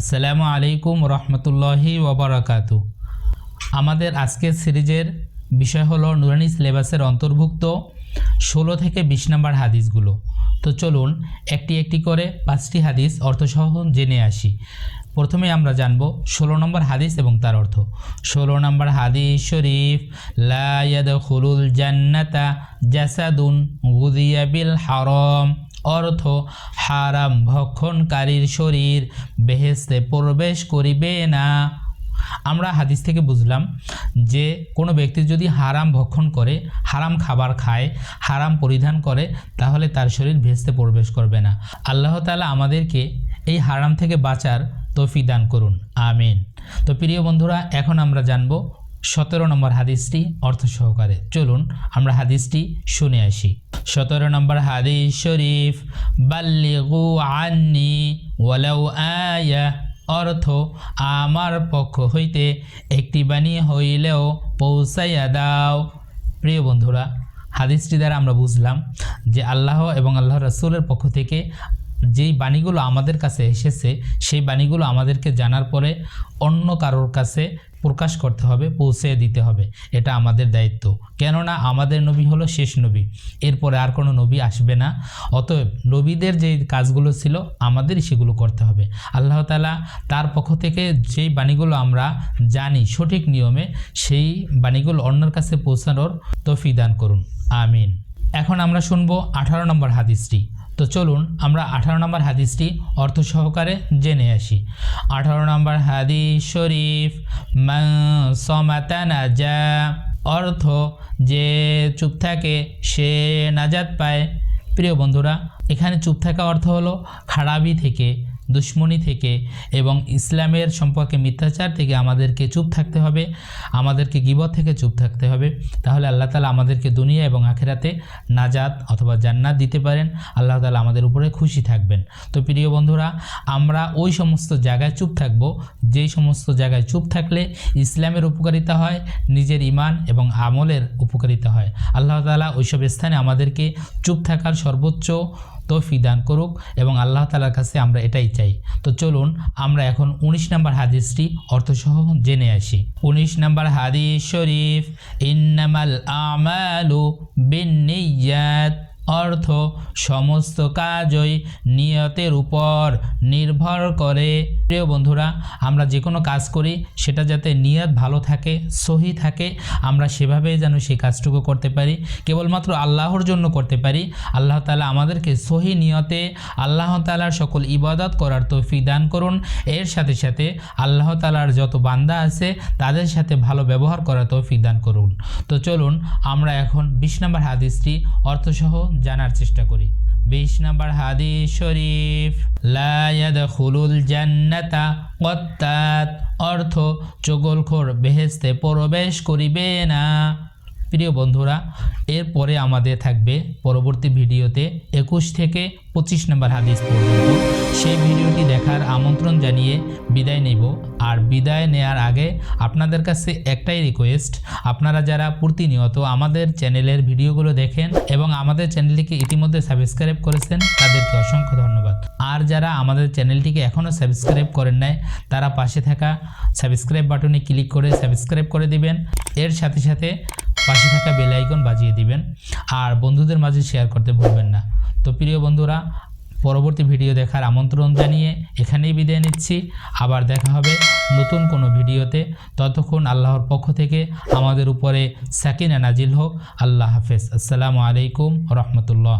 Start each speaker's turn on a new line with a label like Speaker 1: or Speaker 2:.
Speaker 1: আসসালামু আলাইকুম রহমতুল্লাহি ওবরাকাতু। আমাদের আজকের সিরিজের বিষয় হলো নুরানি সিলেবাসের অন্তর্ভুক্ত ষোলো থেকে বিশ নম্বর হাদিসগুলো। তো চলুন, একটি একটি করে পাঁচটি হাদিস অর্থসহ জেনে আসি। প্রথমে আমরা জানব ষোলো নম্বর হাদিস এবং তার অর্থ। ষোলো নম্বর হাদিস শরীফ লায়াদ খুলুল জান্নাতা জাসাদুন গুদিয়া বিল হারম। অর্থ হারাম, ভক্ষণকারীর শরীর বেহেস্তে প্রবেশ করিবে না। আমরা হাদিস থেকে বুঝলাম যে কোনো ব্যক্তি যদি হারাম ভক্ষণ করে, হারাম খাবার খায়, হারাম পরিধান করে, তাহলে তার শরীর ভেস্তে প্রবেশ করবে না। আল্লাহ তালা আমাদেরকে এই হারাম থেকে বাঁচার তৌফিক দান করুন। আমিন। তো প্রিয় বন্ধুরা, এখন আমরা জানব সতেরো নম্বর হাদিসটি অর্থ সহকারে। চলুন আমরা হাদিসটি শুনে আসি। সতেরো নম্বর হাদিস শরীফ আন্নি ওয়ালাউ আয়া অর্থ, আমার পক্ষ হইতে একটি বাণী হইলেও পৌঁছাইয়া দাও। প্রিয় বন্ধুরা, হাদিসটি দ্বারা আমরা বুঝলাম যে আল্লাহ এবং আল্লাহ রসুলের পক্ষ থেকে যেই বাণীগুলো আমাদের কাছে এসেছে, সেই বাণীগুলো আমাদেরকে জানার পরে অন্য কারোর কাছে প্রকাশ করতে হবে, পৌঁছে দিতে হবে। এটা আমাদের দায়িত্ব। কেননা আমাদের নবী হলো শেষ নবী। এরপরে আর কোনো নবী আসবে না। অতএব নবীদের যে কাজগুলো ছিল, আমাদেরই সেগুলো করতে হবে। আল্লাহ তালা তার পক্ষ থেকে যেই বাণীগুলো আমরা জানি সঠিক নিয়মে, সেই বাণীগুলো অন্যের কাছে পৌঁছানোর তফি দান করুন। আমিন। এখন আমরা শুনব আঠারো নম্বর হাদিসটি। তো চলুন আমরা আঠারো নম্বর হাদিসটি অর্থ সহকারে জেনে আসি। আঠারো নম্বর হাদিস শরীফ সমাতানা যা অর্থ যে চুপ থাকে সে নাজাত পায়। প্রিয় বন্ধুরা, এখানে চুপ থাকা অর্থ হলো খারাপি থেকে দুশ্মনী থেকে এবং ইসলামের সম্পর্কে মিথ্যাচার থেকে আমাদেরকে চুপ থাকতে হবে, আমাদেরকে গিবত থেকে চুপ থাকতে হবে। তাহলে আল্লাহ তালা আমাদেরকে দুনিয়া এবং আখেরাতে নাজাত অথবা জান্নাত দিতে পারেন। আল্লাহ তালা আমাদের উপরে খুশি থাকবেন। তো প্রিয় বন্ধুরা, আমরা ওই সমস্ত জায়গায় চুপ থাকব, যেই সমস্ত জায়গায় চুপ থাকলে ইসলামের উপকারিতা হয়, নিজের ইমান এবং আমলের উপকারিতা হয়। আল্লাহ তালা ওইসব স্থানে আমাদেরকে চুপ থাকার সর্বোচ্চ তৌফিক দান করুক এবং আল্লাহ তালার কাছে আমরা এটাই চাই। তো চলুন আমরা এখন ১৯ নম্বর হাদিসটি অর্থসহ জেনে আসি। ১৯ নম্বর হাদিস শরীফ, ইন্নামাল আমালু বিনিয়াত অর্থ সমস্ত কাজই নিয়তের উপর নির্ভর করে। প্রিয় বন্ধুরা, আমরা যে কোনো কাজ করি, সেটা যাতে নিয়ত ভালো থাকে, সহি থাকে, আমরা সেভাবেই যেন সেই কাজটুকু করতে পারি। কেবলমাত্র আল্লাহর জন্য করতে পারি। আল্লাহ তালা আমাদেরকে সহি নিয়তে আল্লাহ তালার সকল ইবাদত করার তৌফিক দান করুন। এর সাথে সাথে আল্লাহ তালার যত বান্দা আছে, তাদের সাথে ভালো ব্যবহার করার তৌফিক দান করুন। তো চলুন, আমরা এখন বিশ নম্বর হাদিসটি অর্থসহ জানার চেষ্টা করি। বিশ নম্বর হাদিস শরীফ লায়াদ খুলুল জান্নাতা কত্তাত অর্থ চগলখোর বেহেস্তে প্রবেশ করিবে না। প্রিয় বন্ধুরা, এরপরে আমাদের থাকবে পরবর্তী ভিডিওতে একুশ থেকে পঁচিশ নম্বর হাদিস পর্যন্ত। সেই ভিডিওটি দেখার আমন্ত্রণ জানিয়ে বিদায় নেব। আর বিদায় নেয়ার আগে আপনাদের কাছে একটাই রিকোয়েস্ট আপনারা যারা প্রতিনিয়ত আমাদের চ্যানেলের ভিডিওগুলো দেখেন এবং আমাদের চ্যানেলটিকে ইতিমধ্যে সাবস্ক্রাইব করেছেন, তাদেরকে অসংখ্য ধন্যবাদ। আর যারা আমাদের চ্যানেলটিকে এখনও সাবস্ক্রাইব করেন নাই, তারা পাশে থাকা সাবস্ক্রাইব বাটনে ক্লিক করে সাবস্ক্রাইব করে দিবেন। এর সাথে সাথে পাশে থাকা বেল আইকন বাজিয়ে দিবেন। আর বন্ধুদের মাঝে শেয়ার করতে ভুলবেন না। তো প্রিয় বন্ধুরা পরবর্তী ভিডিও দেখার আমন্ত্রণ জানিয়ে এখানেই বিদায় নিচ্ছি। আবার দেখা হবে নতুন কোনো ভিডিওতে। ততক্ষণ আল্লাহর পক্ষ থেকে আমাদের উপরে সাকিনা নাজিল হোক। আল্লাহ হাফেজ। আসসালামু আলাইকুম রহমতুল্লাহ।